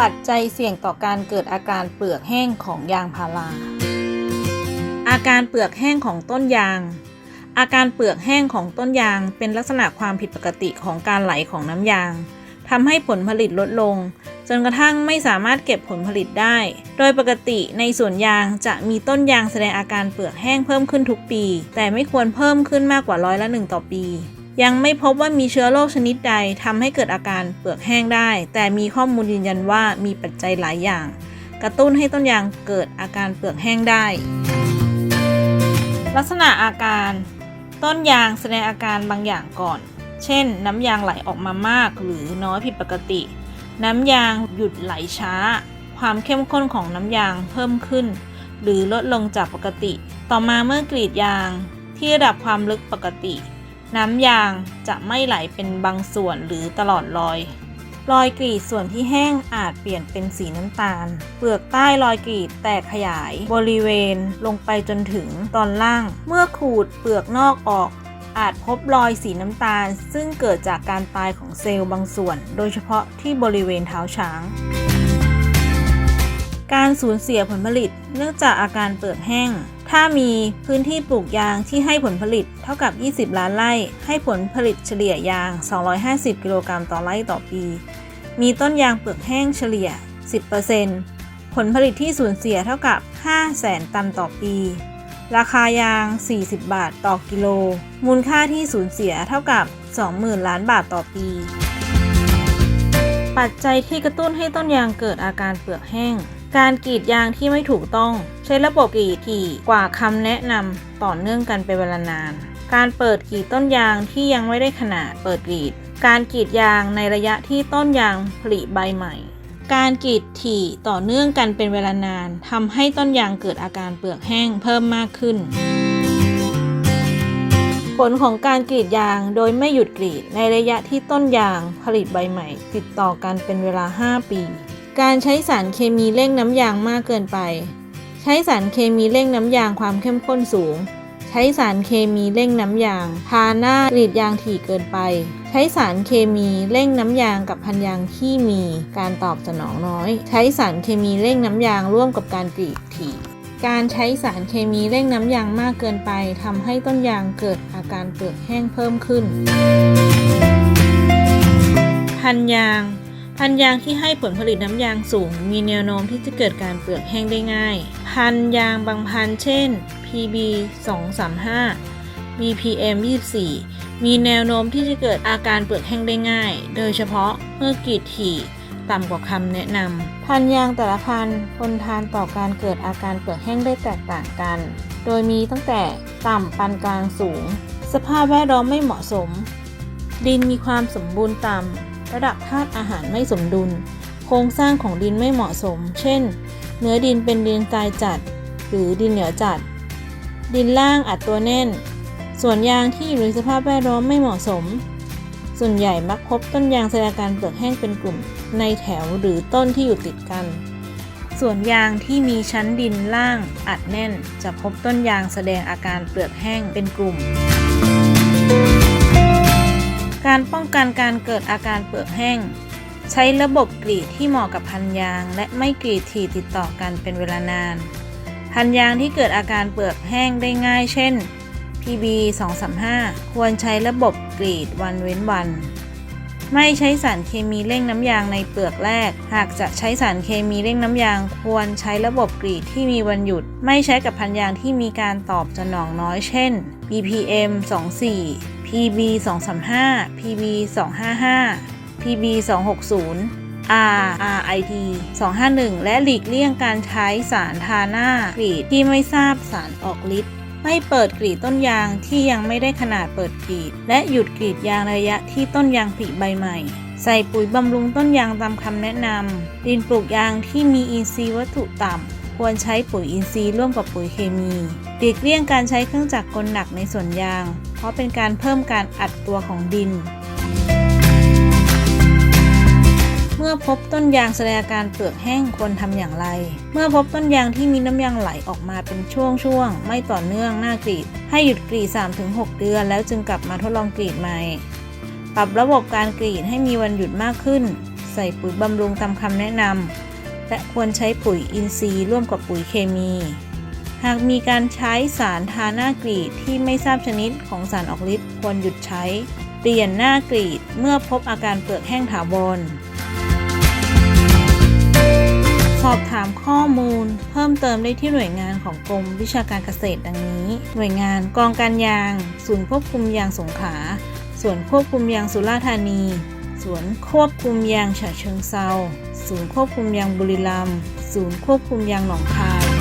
ปัจจัยเสี่ยงต่อการเกิดอาการเปลือกแห้งของยางพารา อาการเปลือกแห้งของต้นยาง อาการเปลือกแห้งของต้นยาง เป็นลักษณะความผิดปกติของการไหลของน้ำยางทำให้ผลผลิตลดลง จนกระทั่งไม่สามารถเก็บผลผลิตได้ โดยปกติในสวนยางจะมีต้นยางแสดงอาการเปลือกแห้งเพิ่มขึ้นทุกปี แต่ไม่ควรเพิ่มขึ้นมากกว่าร้อยละหนึ่งต่อปี ยังไม่พบว่ามีเชื้อโรคชนิดใดทำให้เกิดอาการเปลือกแห้งได้ แต่มีข้อมูลยืนยันว่ามีปัจจัยหลายอย่าง กระตุ้นให้ต้นยางเกิดอาการเปลือกแห้งได้ ลักษณะอาการ ต้นยางแสดงอาการบางอย่างก่อน เช่น น้ำยางไหลออกมามาก หรือน้อยผิดปกติ น้ำยางหยุดไหลช้า ความเข้มข้นของน้ำยางเพิ่มขึ้น หรือลดลงจากปกติ ต่อมาเมื่อกรีดยางที่ระดับความลึกปกติ น้ำยางจะไม่ไหลเป็นบางส่วนหรือตลอดรอย รอยกรีดส่วนที่แห้งอาจเปลี่ยนเป็นสีน้ำตาล เปลือกใต้รอยกรีดแตกขยาย บริเวณลงไปจนถึงตอนล่าง เมื่อขูดเปลือกนอกออก อาจพบรอยสีน้ำตาล ซึ่งเกิดจากการตายของเซลล์บางส่วน โดยเฉพาะที่บริเวณเท้าช้างการสูญเสียผลผลิตเนื่องจากอาการเปลือกแห้ง ถ้ามีพื้นที่ปลูกยางที่ให้ผลผลิตเท่ากับ 20 ล้านไร่ ให้ผลผลิตเฉลี่ยยาง 250 กิโลกรัมต่อไร่ต่อปี มีต้นยางเปลือกแห้งเฉลี่ย 10%ผลผลิตที่สูญเสียเท่ากับ5แสนตันต่อปี ราคายาง 40 บาทต่อกิโล มูลค่าที่สูญเสียเท่ากับ 20,000 ล้านบาทต่อปี ปัจจัยที่กระตุ้นให้ต้นยางเกิดอาการเปลือกแห้ง การกรีดยางที่ไม่ถูกต้อง ใช้ระบบกรีดถี่กว่าคำแนะนำต่อเนื่องกันเป็นเวลานาน การเปิดกรีดต้นยางที่ยังไม่ได้ขนาดเปิดกรีด การกรีดยางในระยะที่ต้นยางผลิใบใหม่ การกรีดถี่ต่อเนื่องกันเป็นเวลานานทำให้ต้นยางเกิดอาการเปลือกแห้งเพิ่มมากขึ้น ผลของการกรีดยางโดยไม่หยุดกรีดในระยะที่ต้นยางผลิตใบใหม่ ติดต่อกันเป็นเวลา 5 ปี การใช้สารเคมีเร่งน้ำยางมากเกินไป ใช้สารเคมีเร่งน้ำยางความเข้มข้นสูง ใช้สารเคมีเร่งน้ำยาง ทาหน้ากรีดยางถี่เกินไป ใช้สารเคมีเร่งน้ำยางกับพันยางที่มีการตอบสนองน้อย ใช้สารเคมีเร่งน้ำยางร่วมกับการกรีดถี่การใช้สารเคมีเร่งน้ำยางมากเกินไปทำให้ต้นยางเกิดอาการเปลือกแห้งเพิ่มขึ้น พันยาง พันยางที่ให้ผลผลิตน้ำยางสูง มีแนวโน้มที่จะเกิดการเปลือกแห้งได้ง่าย พันยางบางพันเช่น PB 235 BPM 24 มีแนวโน้มที่จะเกิดอาการเปลือกแห้งได้ง่าย โดยเฉพาะเมื่อกรีดถี่ต่ำกว่าคำแนะนำ พันยางแต่ละพันทนทานต่อการเกิดอาการเปลือกแห้งได้แตกต่างกัน โดยมีตั้งแต่ต่ำปานกลางสูง สภาพแวดล้อมไม่เหมาะสม ดินมีความสมบูรณ์ต่ำ ระดับธาตุอาหารไม่สมดุล โครงสร้างของดินไม่เหมาะสม เช่น เนื้อดินเป็นดินทรายจัด หรือดินเหนียวจัด ดินล่างอัดตัวแน่น ส่วนยางที่อยู่ในสภาพแวดล้อมไม่เหมาะสม ส่วนใหญ่มักพบต้นยางแสดงอาการเปลือกแห้งเป็นกลุ่ม ในแถวหรือต้นที่อยู่ติดกัน ส่วนยางที่มีชั้นดินล่างอัดแน่น จะพบต้นยางแสดงอาการเปลือกแห้งเป็นกลุ่ม การป้องกันการเกิดอาการเปลือกแห้ง ใช้ระบบกรีดที่เหมาะกับพันยาง และไม่กรีดถี่ติดต่อกันเป็นเวลานาน พันยางที่เกิดอาการเปลือกแห้งได้ง่าย เช่น PB 235 ควรใช้ระบบกรีดวันเว้นวัน ไม่ใช้สารเคมีเร่งน้ำยางในเปลือกแรก หากจะใช้สารเคมีเร่งน้ำยาง ควรใช้ระบบกรีดที่มีวันหยุด ไม่ใช้กับพันยางที่มีการตอบสนองน้อย เช่น BPM 24 PB 235 PB 255 PB 260 R RIT 251 และหลีกเลี่ยงการใช้สารทาหน้ากรีดที่ไม่ทราบสารออกฤทธิ์ไม่เปิดกรีดต้นยางที่ยังไม่ได้ขนาดเปิดกรีด และหยุดกรีดยางระยะที่ต้นยางผลิใบใหม่ ใส่ปุ๋ยบำรุงต้นยางตามคำแนะนำดินปลูกยางที่มีอินทรีย์วัตถุต่ำควรใช้ปุ๋ยอินทรีย์ร่วมกับปุ๋ยเคมีหลีกเลี่ยงการใช้เครื่องจักรกลหนักในสวนยาง ราะเป็นการเพิ่มการอัดตัวของดิน เมื่อพบต้นยางแสดงอาการเปลือกแห้งควรทำอย่างไร เมื่อพบต้นยางที่มีน้ำยางไหลออกมาเป็นช่วงๆ ไม่ต่อเนื่องหน้ากรีด ให้หยุดกรีด 3-6 เดือนแล้วจึงกลับมาทดลองกรีดใหม่ ปรับระบบการกรีดให้มีวันหยุดมากขึ้น ใส่ปุ๋ยบำรุงตามคำแนะนำและควรใช้ปุ๋ยอินทรีย์ร่วมกับปุ๋ยเคมี หากมีการใช้สารทาหน้ากรีดที่ไม่ทราบชนิดของสารออกฤทธิ์ควรหยุดใช้ เปลี่ยนหน้ากรีดเมื่อพบอาการเปลือกแห้งถาวรสอบถามข้อมูล เพิ่มเติมได้ที่หน่วยงานของกรมวิชาการเกษตรดังนี้ หน่วยงานกองการยาง ศูนย์ควบคุมยางสงขลาส่วนควบคุมยางสุราษฎร์ธานีศูนควบคุมยางฉะเชิงเซาศูนย์ควบคุมยางบุรีรัมย์ศูนย์ควบคุมยางหนองคาย